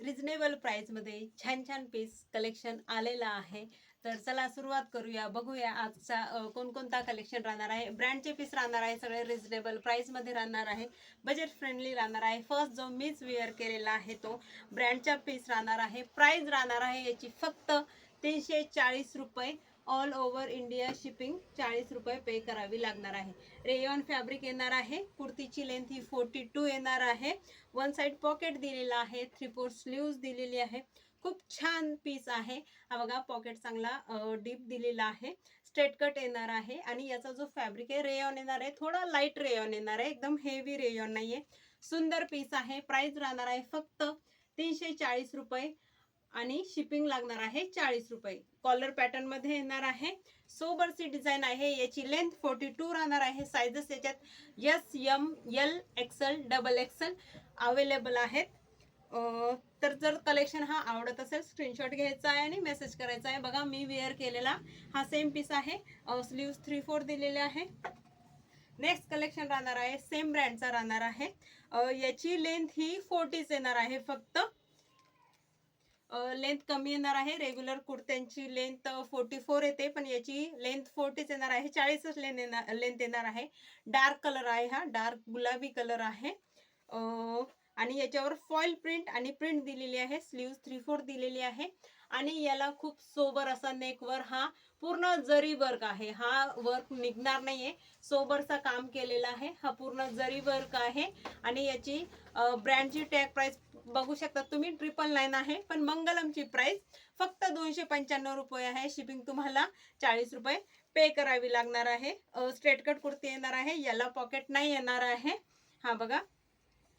Reasonable प्राईजमध्ये छान छान पीस कलेक्शन आलेलं आहे. तर चला सुरुवात करूया बघूया आजचा कोणकोणता कलेक्शन राहणार आहे. ब्रँडचे पीस राहणार आहे सगळे रिजनेबल प्राईजमध्ये राहणार आहे. बजेट फ्रेंडली राहणार आहे. फर्स्ट जो मीच वेअर केलेला आहे तो ब्रँडचा पीस राहणार आहे. प्राईज राहणार आहे याची फक्त तीनशे चाळीस रुपये ऑल ओव्हर इंडिया शिपिंग चाळीस रुपये पे करावी लागणार आहे. रेयॉन फॅब्रिक येणार आहे. कुर्तीची लेंथ ही फोर्टी टू येणार आहे. वन साईड पॉकेट दिलेला आहे. थ्री फोर स्लीव्ज दिलेली आहे. खूप छान पीस आहे. हा बघा पॉकेट चांगला डीप दिलेला आहे. स्ट्रेट कट येणार आहे. आणि याचा जो फॅब्रिक आहे रेयॉन येणार आहे. थोडा लाइट रेयॉन येणार आहे. एकदम हेवी रेयॉन नाहीये. सुंदर पीस आहे. प्राईस राहणार आहे फक्त तीनशे चाळीस रुपये. आणि शिपिंग लागणार आहे चाळीस रुपये. कॉलर पॅटर्नमध्ये येणार आहे. सोबरची डिझाईन आहे. याची लेंथ फोर्टी टू राहणार आहे. सायझेस याच्यात S M L XL double XL available आहेत. तर जर कलेक्शन हा आवडत असेल स्क्रीनशॉट घ्यायचा आहे आणि मेसेज करायचा आहे. बघा मी वेअर केलेला हा सेम पीस आहे. स्लीव्स थ्री फोर दिलेले आहे. नेक्स्ट कलेक्शन राहणार आहे. सेम ब्रँडचा राहणार आहे. याची लेंथ ही फोर्टीच येणार आहे फक्त. लेंथ कमी येणार आहे. रेग्युलर कुर्त्यांची लेंथ फोर्टी फोर येते. पण याची लेंथ फोर्टीच येणार आहे. चाळीसच लेंथ येणार लेंथ येणार आहे. डार्क कलर आहे हा. डार्क गुलाबी कलर आहे. आणि याच्यावर फॉईल प्रिंट आणि प्रिंट दिलेली आहे. स्लीव्ह थ्री फोर दिलेली आहे. आणि याला खूप सोबर असा नेकवर हा पूर्ण जरी वर्क आहे. हा वर्क निघणार नाहीये. सोबरचा काम केलेला आहे. हा पूर्ण जरी वर्क आहे. आणि याची ब्रँडची टॅग प्राईस बघू शकता तुम्ही ट्रिपल नाईन आहे पण मंगलमची प्राइस फक्त दोनशे पंच्याण्णव रुपये आहे. शिपिंग तुम्हाला चाळीस रुपये पे करावी लागणार आहे. स्ट्रेट कट कुर्ती येणार आहे याला पॉकेट नाही येणार आहे. हा बघा.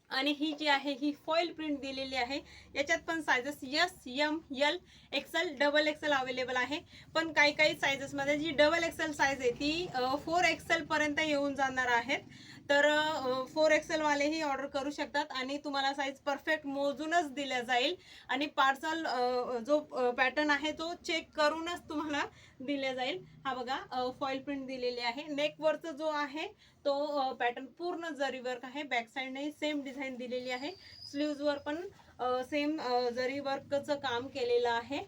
आणि ही जी आहे ही फॉईल प्रिंट दिलेली आहे. याच्यात पण sizes S M L XL double XL available आहे. पण काही काही सायझेसमध्ये जी डबल एक्सल साईज आहे ती फोर एक्सेल पर्यंत येऊन जाणार आहेत. तर फोर एक्सेल वालेही ऑर्डर करू शकतात आणि तुम्हाला साईज परफेक्ट मोजूनच दिल्या जाईल. आणि पार्सल जो पॅटर्न आहे तो चेक करूनच तुम्हाला दिल्या जाईल. हा बघा फॉईल प्रिंट दिलेली आहे. नेकवरचा जो आहे तो पॅटर्न पूर्ण जरी वर्क आहे. बॅक साईडने सेम डिझाईन दिलेली आहे. स्लीव्जवर पण सेम जरी वर्कचं काम केलेलं आहे.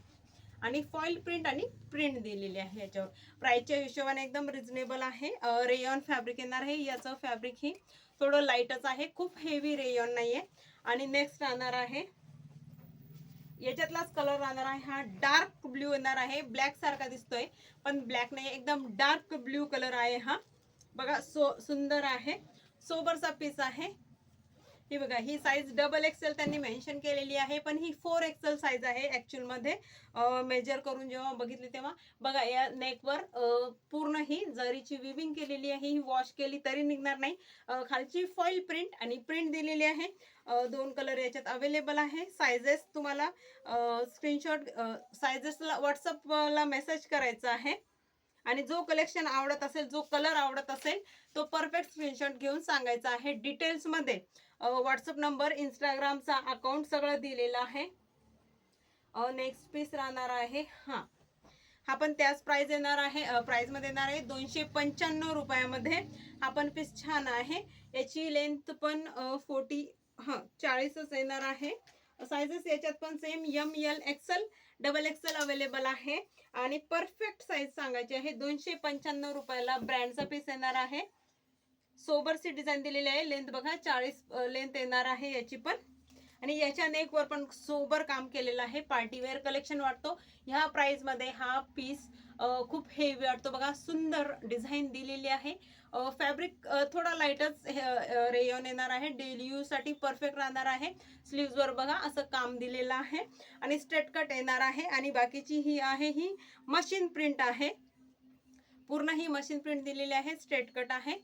आणि फॉईल प्रिंट आणि प्रिंट दिलेली आहे याच्यावर. प्राईसच्या हिशोबाने एकदम रिजनेबल आहे. रेयॉन फॅब्रिक येणार आहे. याचं फॅब्रिक ही थोडं लाईटच आहे. खूप हेवी रेयॉन नाहीये. आणि नेक्स्ट राहणार आहे. याच्यातलाच कलर राहणार आहे हा डार्क ब्ल्यू येणार आहे. ब्लॅक सारखा दिसतोय पण ब्लॅक नाही एकदम डार्क ब्ल्यू कलर आहे हा. बघा सो सुंदर आहे. सोबरचा पीस आहे. ही बघा ही साईज डबल एक्सेल त्यांनी मेन्शन केलेली आहे पण ही फोर एक्सेल साईज आहे ॲक्च्युअलमध्ये मेजर करून जेव्हा बघितली तेव्हा. बघा या नेकवर पूर्ण ही जरीची विविंग केलेली आहे ही वॉश केली तरी निघणार नाही. खालची फॉईल प्रिंट आणि प्रिंट दिलेली आहे. दोन कलर याच्यात अवेलेबल आहे. सायझेस तुम्हाला स्क्रीनशॉट सायझेसला व्हॉट्सअपला मेसेज करायचा आहे. आणि जो कलेक्शन आवडत असेल जो कलर आवडत असेल तो परफेक्ट स्क्रीनशॉट घेऊन सांगायचा आहे. डिटेल्समध्ये व्हॉट्सअप नंबर इंस्टाग्रामचा अकाउंट सगळं दिलेलं आहे. नेक्स्ट पीस राहणार आहे. हां. हा पण त्याच प्राइस येणार आहे. प्राइसमध्ये येणार आहे दोनशे पंच्याण्णव रुपयामध्ये. हा पण पीस छान आहे. याची लेंथ पण फोर्टी हां चाळीसच येणार आहे. सायझेस याच्यात पण same M L XL double XL available आहे. आणि परफेक्ट साईज सांगायची आहे दोनशे पंच्याण्णव रुपयाला ब्रँडचा पीस येणार आहे. सोबरची डिझाईन दिलेली आहे लेंथ बघा चाळीस लेंथ येणार आहे याची पण. आणि याच्या नेकवर पण सोबर काम केलेलं आहे पार्टीवेअर कलेक्शन वाटतो. ह्या प्राइजमध्ये हा पीस खूप हेवी वाटतो. बघा सुंदर डिझाईन दिलेली आहे. फॅब्रिक थोडा लाईटच रेयॉन येणार आहे. डेली यूजसाठी परफेक्ट राहणार आहे. स्लीव्जवर बघा असं काम दिलेलं आहे. आणि स्ट्रेट कट येणार आहे. आणि बाकीची ही आहे ही मशीन प्रिंट आहे. पूर्ण ही मशीन प्रिंट दिलेली आहे. स्ट्रेट कट आहे.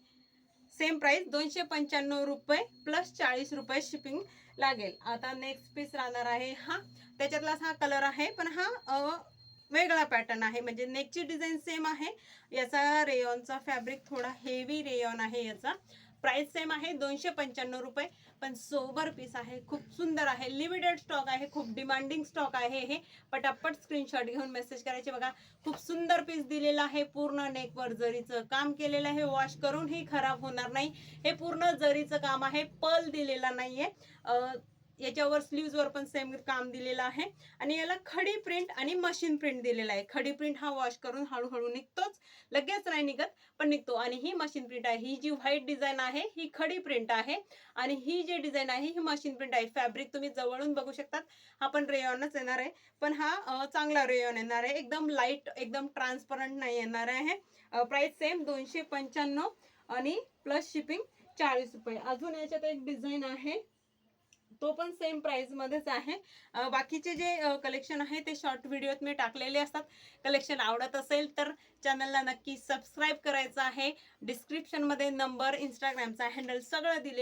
सेम प्राइस दोनशे पंच्याण्णव रुपये प्लस चाळीस रुपये शिपिंग लागेल. आता नेक्स्ट पीस राहणार आहे हा. त्याच्यातलाच हा कलर आहे. पण हा वेगळा पॅटर्न आहे. म्हणजे नेकची डिझाईन सेम आहे. याचा रेयॉनचा फॅब्रिक थोडा हेवी रेयॉन आहे याचा. प्राइस सेम आहे दोनशे पंच्याण्णव रुपये. पण सोबर पीस आहे खूप सुंदर आहे. लिमिटेड स्टॉक आहे खूप डिमांडिंग स्टॉक आहे हे. पटापट स्क्रीनशॉट घेऊन मेसेज करायचे बघा. खूप सुंदर पीस दिलेला आहे. पूर्ण नेकवर जरीचं काम केलेलं आहे वॉश करूनही खराब होणार नाही. हे पूर्ण जरीचं काम आहे पल दिलेला नाही आहे याच्यावर स्लीव्जवर पण सेम काम दिलेलं आहे. आणि याला खडी प्रिंट आणि मशीन प्रिंट दिलेला आहे. खडी प्रिंट हा वॉश करून हळूहळू निघतोच. लगेच नाही निघत पण निघतो. आणि ही मशीन प्रिंट आहे. ही जी व्हाईट डिझाईन आहे ही खडी प्रिंट आहे. आणि ही जी डिझाईन आहे ही मशीन प्रिंट आहे. फॅब्रिक तुम्ही जवळून बघू शकतात. हा पण रेयॉनच येणार आहे. पण हा चांगला रेयॉन येणार आहे. एकदम लाइट एकदम ट्रान्सपरंट नाही येणार आहे. प्राईस सेम दोनशे पंच्याण्णव आणि प्लस शिपिंग चाळीस रुपये. अजून याच्यात एक डिझाईन आहे. तो पण सेम प्राईजमध्येच आहे. बाकीचे जे कलेक्शन आहे ते शॉर्ट व्हिडिओत मी टाकलेले असतात. कलेक्शन आवडत असेल तर चॅनलला नक्की सबस्क्राईब करायचं आहे. डिस्क्रिप्शनमध्ये नंबर इंस्टाग्रामचा हँडल सगळं दिलेलं